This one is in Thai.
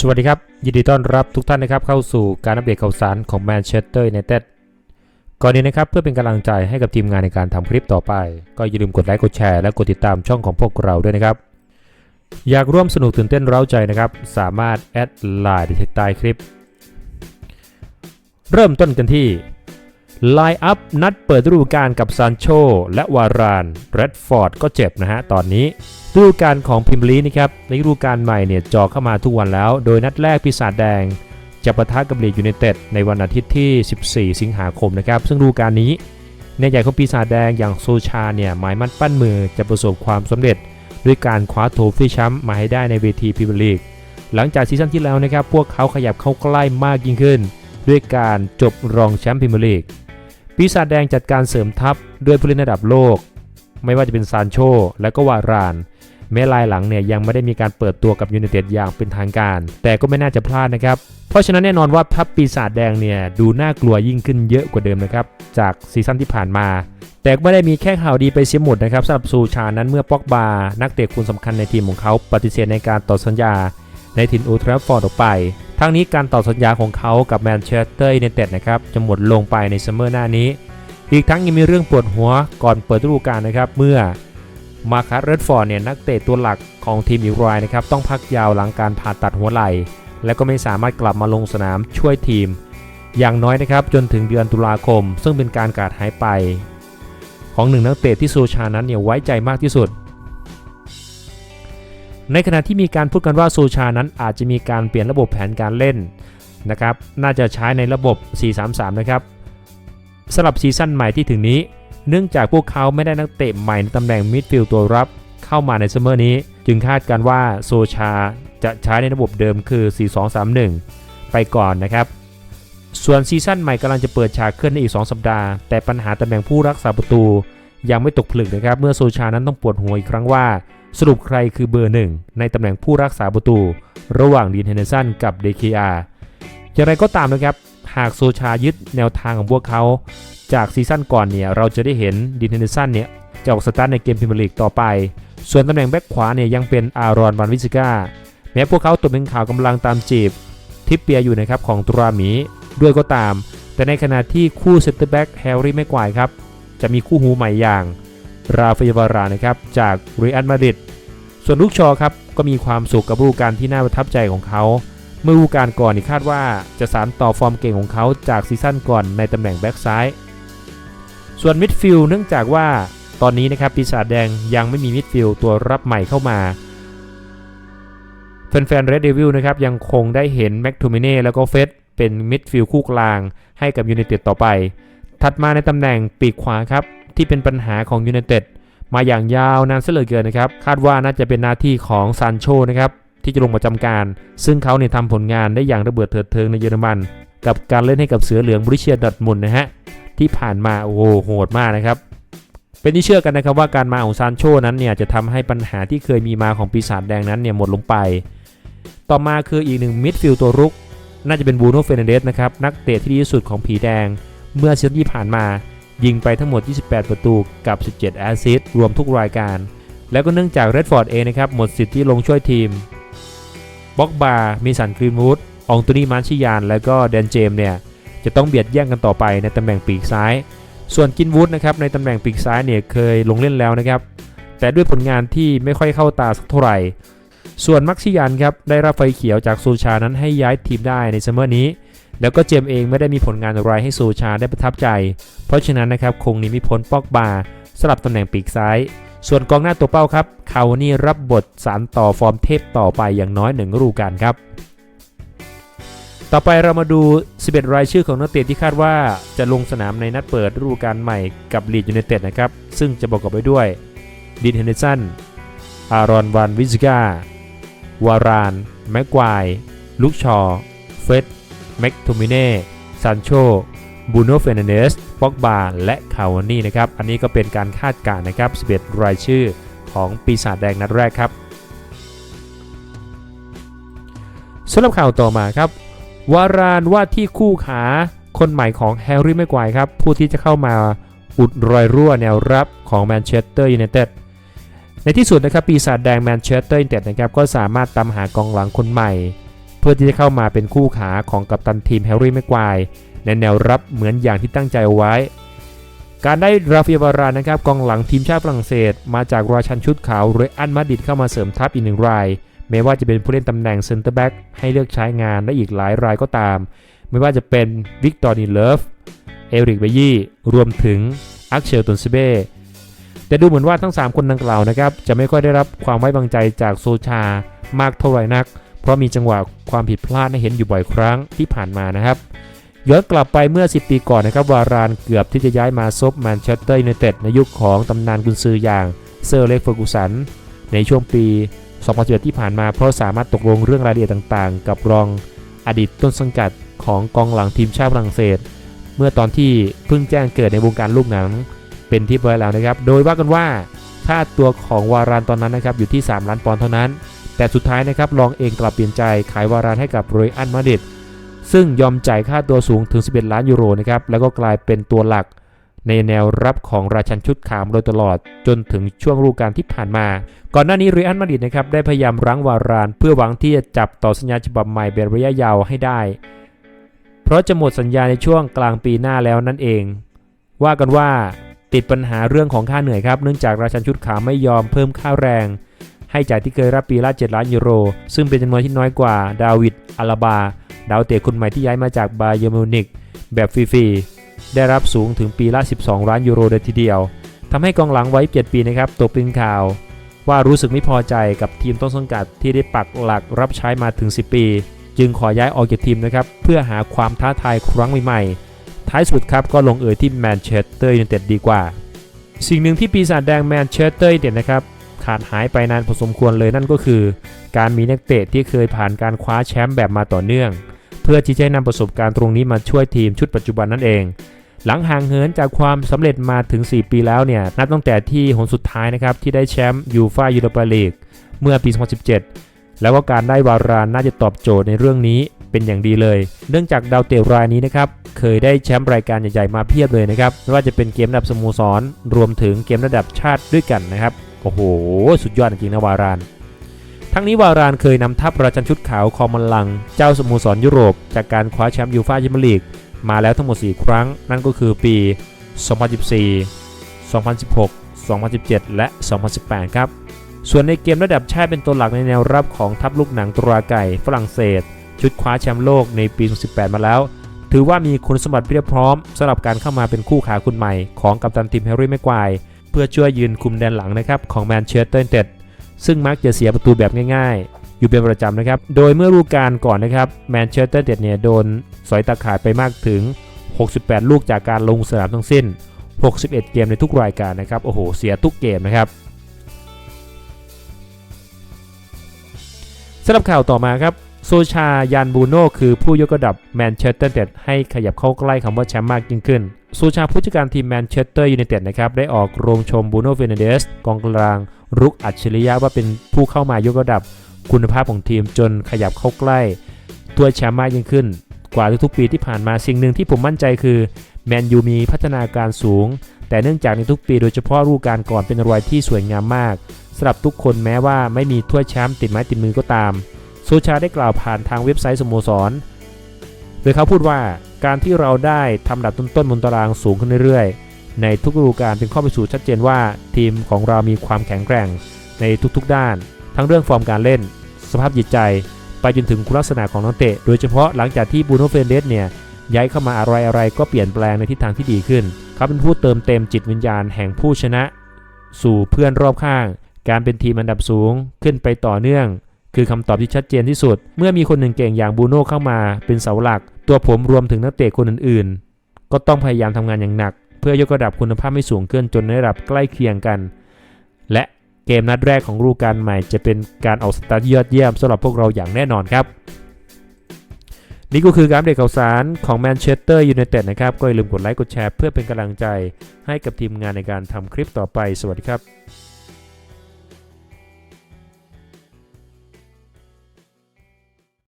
สวัสดีครับ ยินดีต้อนรับทุกท่านนะครับเข้าสู่การอัปเดตข่าวสารของแมนเชสเตอร์ยูไนเต็ดก่อนนี้นะครับเพื่อเป็นกำลังใจให้กับทีมงานในการทำคลิปต่อไป ก็อย่าลืมกดไลค์กดแชร์และกดติดตามช่องของพวกเราด้วยนะครับ อยากร่วมสนุกตื่นเต้นเร้าใจนะครับ สามารถแอดไลน์ที่ใต้คลิป เริ่มต้นกันที่ ไลน์อัพนัดเปิดฤดูกาลกับซานโชและวารานเรดฟอร์ดก็เจ็บนะฮะตอนนี้ฤดูกาลของพิมลีนะครับในฤดูกาลใหม่เนี่ยจอเข้ามาทุกวันแล้ว โดยนัดแรกปีศาจแดง จะปะทะกับลีดยูไนเต็ดในวันอาทิตย์ที่ 14 สิงหาคมนะครับซึ่งฤดูกาลนี้ในใหญ่ของปีศาจแดงอย่างโซชาเนี่ยหมายมั่นปั้นมือจะประสบความสำเร็จ ด้วยการคว้าโทฟี่แชมป์มาให้ได้ในเวทีพรีเมียร์ลีกหลังจากซีซั่นที่แล้วนะครับพวกเขาขยับเข้าใกล้มากยิ่งขึ้น ด้วยการจบรองแชมป์พรีเมียร์ลีก ปีศาจแดงจัดการเสริมทัพด้วยผู้เล่นระดับโลก ไม่ว่าจะเป็นซานโชและก็วาราน แม้ลายหลังเนี่ยยังไม่ได้มีการเปิดตัวกับยูไนเต็ดอย่างเป็นทางการ แต่ก็ไม่น่าจะพลาดนะครับ เพราะฉะนั้นแน่นอนว่าทัพปีศาจแดงเนี่ยดูน่ากลัวยิ่งขึ้นเยอะกว่าเดิมนะครับจากซีซั่นที่ผ่านมาแต่ก็ไม่ได้มีแค่ข่าวดีไปเสียหมดนะครับสำหรับซูชานั้นเมื่อปอกบา นักเตะคนสำคัญในทีมของเขาปฏิเสธในการต่อสัญญาในถิ่นอูลตราฟอร์ดออกไป ทั้งนี้การต่อสัญญาของเขากับแมนเชสเตอร์ยูไนเต็ดนะครับจะหมดลงไปในซัมเมอร์หน้านี้ อีกทั้งยังมีเรื่องปวดหัวก่อนเปิดฤดูกาลนะครับเมื่อมาคัสเรดฟอร์ดเนี่ยนักเตะตัวหลักของทีมอีกรายนะครับต้องพักยาวหลังการผ่าตัดหัวไหล่และก็ไม่สามารถกลับมาลงสนามช่วยทีม อย่างน้อยนะครับจนถึงเดือนตุลาคม ซึ่งเป็นการขาดหายไป ของหนึ่งนักเตะที่โซชานั้นเนี่ยไว้ใจมากที่สุด ในขณะที่มีการพูดกันว่าโซชานั้นอาจจะมีการเปลี่ยนระบบแผนการเล่นนะครับ น่าจะใช้ในระบบ 4-3-3 นะครับสำหรับซีซั่นใหม่ที่ถึงนี้ เนื่องจากพวกเขาไม่ได้นักเตะใหม่ในตำแหน่งมิดฟิลด์ตัวรับเข้ามาในซัมเมอร์นี้ จึงคาดการว่าโซชาจะใช้ในระบบเดิมคือ 4-2-3-1 ไปก่อนนะครับ ส่วนซีซั่นใหม่กำลังจะเปิดฉากขึ้นในอีก 2 สัปดาห์ แต่ปัญหาตำแหน่งผู้รักษาประตูยังไม่ตกผลึกนะครับ เมื่อโซชานั้นต้องปวดหัวอีกครั้งว่า สรุปใครคือเบอร์หนึ่งในตำแหน่งผู้รักษาประตู ระหว่างดีนเฮนเดอร์สันกับเดคีอาอย่างไรก็ตามนะครับ หากโซชายึดแนวทางของพวกเขา จากซีซั่นก่อนเนี่ยเราจะได้เห็นดินเฮนเดอร์สันเนี่ยจะออกสตาร์ทในเกมพรีเมียร์ลีกต่อไป ส่วนตำแหน่งแบ็คขวาเนี่ยยังเป็นอารอนวันวิสกาแม้พวกเขาตกเป็นข่าวกำลังตามจีบ ทิปเปียอยู่นะครับของตุราหมีด้วยก็ตาม แต่ในขณะที่คู่เซนเตอร์แบ็กแฮร์รี่แม็กควายครับจะมีคู่หูใหม่อย่าง ราฟาเอลวารานะครับจากเรอัลมาดริดส่วนลูกชอครับก็มีความสุขกับฤดูกาลที่น่าประทับใจของเขา เมื่อฤดูกาลก่อนนี่คาดว่าจะสานต่อฟอร์มเก่งของเขาจากซีซั่นก่อนในตำแหน่งแบ็กซ้าย ส่วนมิดฟิลด์เนื่องจากว่าตอนนี้นะครับปีศาจแดงยังไม่มีมิดฟิลด์ตัวรับใหม่เข้ามาแฟนๆ Red Devil นะครับยังคงได้เห็นแม็กทูมิเน่แล้วก็เฟสเป็นมิดฟิลด์คู่กลางให้กับยูไนเต็ดต่อไป ถัดมาในตำแหน่งปีกขวาครับ ที่เป็นปัญหาของยูไนเต็ดมาอย่างยาวนานเสียเหลือเกินนะครับ คาดว่าน่าจะเป็นหน้าที่ของซานโชนะครับที่จะลงประจำการ ซึ่งเขาเนี่ยทำผลงานได้อย่างระเบิดเถิดเทิงในเยอรมัน กับการเล่นให้กับเสือเหลืองบริเชียดัตมุนนะฮะที่ผ่านมาโอ้โหโหดมากนะครับ เป็นที่เชื่อกันนะครับว่าการมาของซานโชนั้นเนี่ยจะทำให้ปัญหาที่เคยมีมาของปีศาจแดงนั้นเนี่ยหมดลงไป ต่อมาคืออีกหนึ่งมิดฟิลด์ตัวรุก น่าจะเป็นบูโน่เฟรนเดสนะครับนักเตะที่ดีที่สุดของผีแดง เมื่อซีซั่นที่ผ่านมา ยิงไปทั้งหมด 28 ประตูกับ 17 แอสซิสต์รวมทุกรายการ แล้วก็เนื่องจากเรดฟอร์ดเองนะครับหมดสิทธิ์ที่ลงช่วยทีมบ็อกบาร์มีสันกรีนวูดองตูนี่มาร์ชิยาน และก็แดนเจมเนี่ยจะต้องเบียดแย่งกันต่อไปในตำแหน่งปีกซ้าย ส่วนกินวูดนะครับในตำแหน่งปีกซ้ายเนี่ยเคยลงเล่นแล้วนะครับ แต่ด้วยผลงานที่ไม่ค่อยเข้าตาสักเท่าไหร่ ส่วนมักซิยันครับได้รับไฟเขียวจากโซชานั้นให้ย้ายทีมได้ในซัมเมอร์นี้ แล้วก็เจมเองไม่ได้มีผลงานอะไรให้โซชาได้ประทับใจ เพราะฉะนั้นนะครับคงนี้ไม่พ้นปอกบาสลับตำแหน่งปีกซ้าย ส่วนกองหน้าตัวเป้าครับคาวานี่รับบทสารต่อฟอร์มเทพต่อไปอย่างน้อยหนึ่งฤดูกาลครับ ต่อไปเรามาดู 11 รายชื่อของนักเตะที่คาดว่าจะลงสนามในนัดเปิดฤดูกาลใหม่กับลีดยูไนเต็ดนะครับ ซึ่งจะประกอบไปด้วยดินเฮนเดสัน อารอนวันวิสกาวาราน แม็กควายลุกชอ เฟร็ด แม็กโทมิเน่ซานโชบูโนเฟนเดสป็อกบาและคาวานี่นะครับ อันนี้ก็เป็นการคาดการณ์นะครับ 11 รายชื่อของปีศาจแดงนัดแรกครับสำหรับข่าวต่อมาครับ วารานว่าที่คู่ขาคนใหม่ของแฮร์รี่แม็กวายครับ ผู้ที่จะเข้ามาอุดรอยรั่วแนวรับของแมนเชสเตอร์ยูไนเต็ดในที่สุดนะครับปีศาจแดงแมนเชสเตอร์ยูไนเต็ดนะครับก็สามารถตามหากองหลังคนใหม่ เพื่อที่จะเข้ามาเป็นคู่ขาของกัปตันทีมแฮร์รี่แม็กควายในแนวรับเหมือนอย่างที่ตั้งใจเอาไว้ การได้ราฟิวารานนะครับกองหลังทีมชาติฝรั่งเศส มาจากราชันชุดขาวเรอันมาดิดเข้ามาเสริมทัพอีกหนึ่งรายแม้ว่าจะเป็นผู้เล่นตำแหน่งเซนเตอร์แบ็กให้เลือกใช้งานได้อีกหลายรายก็ตาม ไม่ว่าจะเป็นวิกตอร์นีเลฟเอริกเบยี่รวมถึงอักเชลตนซิเบ้แต่ดูเหมือนว่าทั้ง 3 คนดังกล่าวนะครับ จะไม่ค่อยได้รับความไว้วางใจจากโซชามากเท่าไหร่นัก เพราะมีจังหวะความผิดพลาดให้เห็นอยู่บ่อยครั้งที่ผ่านมานะครับ ย้อนกลับไปเมื่อ 10 ปีก่อนนะครับวารานเกือบที่จะย้ายมาซบแมนเชสเตอร์ยูไนเต็ดในยุคของตำนานกุนซืออย่างเซอร์เล็กเฟอร์กูสันในช่วงปี 2011 ที่ผ่านมาเพราะสามารถตกลงเรื่องรายละเอียดต่างๆ กับรองอดีตต้นสังกัดของกองหลังทีมชาติฝรั่งเศส เมื่อตอนที่เพิ่งแจ้งเกิดในวงการลูกหนังเป็นที่เรียบร้อยแล้วนะครับ โดยว่ากันว่าค่าตัวของวารานตอนนั้นนะครับอยู่ที่ 3 ล้านปอนด์เท่านั้น แต่สุดท้ายนะครับลองเองกลับเปลี่ยนใจขายวารานให้กับโรยอันมาดริดซึ่งยอมจ่ายค่าตัวสูงถึง 11 ล้านยูโรนะครับแล้วก็กลายเป็นตัวหลัก ในแนวรับของราชันชุดขาวมโดยตลอด จนถึงช่วงฤดูกาลที่ผ่านมา ก่อนหน้านี้เรอัลมาดริดนะครับได้พยายามรั้งวาราน เพื่อหวังที่จะจับต่อสัญญาฉบับใหม่เป็นระยะยาวให้ได้ เพราะจะหมดสัญญาในช่วงกลางปีหน้าแล้วนั่นเอง ว่ากันว่าติดปัญหาเรื่องของค่าเหนื่อยครับ เนื่องจากราชันชุดขาวไม่ยอมเพิ่มค่าแรง ให้จากที่เคยรับปีละ7ล้านยูโร ซึ่งเป็นจำนวนที่น้อยกว่าดาวิดอาลาบา ดาวเตะคนใหม่ที่ย้ายมาจากบาเยอร์มิวนิกแบบฟรีๆ ได้รับสูงถึงปีละ 12 ล้านยูโรเลยทีเดียวทำให้กองหลังไว้ 7 ปีนะครับตกเป็นข่าว ว่ารู้สึกไม่พอใจกับทีมต้นสังกัดที่ได้ปักหลักรับใช้มาถึง 10 ปี จึงขอย้ายออกจากทีมนะครับเพื่อหาความท้าทายครั้งใหม่ๆท้ายสุดครับก็ลงเอยที่แมนเชสเตอร์ยูไนเต็ดดีกว่า สิ่งหนึ่งที่ปีศาจแดงแมนเชสเตอร์ยูไนเต็ดนะครับ ขาดหายไปนานพอสมควรเลยนั่นก็คือ การมีนักเตะที่เคยผ่านการคว้าแชมป์แบบมาต่อเนื่อง เพื่อที่จะนำประสบการณ์ตรงนี้มาช่วยทีมชุดปัจจุบันนั่นเอง หลังห่างเหินจากความสำเร็จมาถึง 4 ปีแล้วเนี่ยนับตั้งแต่ที่หนสุดท้ายนะครับที่ได้แชมป์ยูฟ่ายูโรปาลีกเมื่อปี 2017 แล้วก็การได้วารานน่าจะตอบโจทย์ในเรื่องนี้เป็นอย่างดีเลย เนื่องจากดาวเตะรายนี้นะครับ เคยได้แชมป์รายการใหญ่ๆมาเพียบเลยนะครับ ไม่ว่าจะเป็นเกมระดับสโมสร รวมถึงเกมระดับชาติด้วยกันนะครับ อ้โห สุดยอดจริงนะวาราน ทั้งนี้วารานเคยนำทัพราชันชุดขาวคอมันลัง เจ้าสโมสรยุโรป จากการคว้าแชมป์ยูฟ่าแชมเปี้ยนลีกมาแล้วทั้งหมด 4 ครั้ง นั่นก็คือปี 2014 2016 2017 และ 2018 ครับ ส่วนในเกมระดับชาติเป็นตัวหลักในแนวรับของทัพลูกหนังตราไก่ฝรั่งเศส ชุดคว้าแชมป์โลกในปี 2018 มาแล้ว ถือว่ามีคุณสมบัติเพียบพร้อมสำหรับการเข้ามาเป็นคู่ขาคุณใหม่ของกัปตันทีมแฮร์รี่แม็กควาย เพื่อช่วยยืนคุมแดนหลังนะครับของแมนเชสเตอร์ยูไนเต็ดซึ่งมักจะเสียประตูแบบง่ายๆ อยู่เป็นประจำนะครับ โดยเมื่อฤดูกาลก่อนนะครับแมนเชสเตอร์ยูไนเต็ดเนี่ยโดนสอยตาข่ายไปมากถึง 68 ลูกจากการลงสนามทั้งสิ้น 61 เกมในทุกรายการนะครับ โอ้โห เสียทุกเกมนะครับสำหรับข่าวต่อมาครับ โซชายันบูโน่คือผู้ยกระดับแมนเชสเตอร์ยูไนเต็ดให้ขยับเข้าใกล้คำว่าแชมป์มากยิ่งขึ้นโซชาผู้จัดการทีมแมนเชสเตอร์ยูไนเต็ดนะครับได้ออกโรงชมบูโน่เฟรนันเดสกองกลางรุกอัจฉริยะว่าเป็นผู้เข้ามายกระดับคุณภาพของทีมจนขยับเข้าใกล้ตัวแชมป์มากยิ่งขึ้น กว่าทุกๆปีที่ผ่านมาสิ่งหนึ่งที่ผมมั่นใจคือแมนยูมีพัฒนาการสูง แต่เนื่องจากในทุกปีโดยเฉพาะฤดูกาลก่อนเป็นรอยที่สวยงามมากสำหรับทุกคนแม้ว่าไม่มีถ้วยแชมป์ติดไม้ติดมือก็ตาม ซชาได้กล่าวผ่านทางเว็บไซต์สโมสร โดยเขาพูดว่าการที่เราได้ทำอันดับต้นๆบนตารางสูงขึ้นเรื่อยๆ ในทุกฤดูกาลเป็นข้อพิสูจน์ชัดเจนว่าทีมของเรามีความแข็งแกร่งในทุกๆด้าน ทั้งเรื่องฟอร์มการเล่น สภาพจิตใจ ไปจนถึงคุณลักษณะของนักเตะ โดยเฉพาะหลังจากที่บูโนเฟนเดสเนี่ยย้ายเข้ามาอะไรอะไรก็เปลี่ยนแปลงในทิศทางที่ดีขึ้น เขาเป็นผู้เติมเต็มจิตวิญญาณแห่งผู้ชนะ สู่เพื่อนรอบข้าง การเป็นทีมอันดับสูงขึ้นไปต่อเนื่อง คือคำตอบที่ชัดเจนที่สุด เมื่อมีคนหนึ่งเก่งอย่างบูโน่เข้ามา เป็นเสาหลัก ตัวผมรวมถึงนักเตะคนอื่นๆ ก็ต้องพยายามทำงานอย่างหนัก เพื่อยกระดับคุณภาพให้สูงขึ้นจนในระดับใกล้เคียงกัน และเกมนัดแรกของฤดูกาลใหม่ จะเป็นการออกสตาร์ทยอดเยี่ยมสำหรับพวกเราอย่างแน่นอนครับนี่ก็คือการอัปเดตข่าวสารของแมนเชสเตอร์ยูไนเต็ดนะครับ ก็อย่าลืมกดไลค์กดแชร์เพื่อเป็นกำลังใจให้กับทีมงานในการทำคลิปต่อไป สวัสดีครับ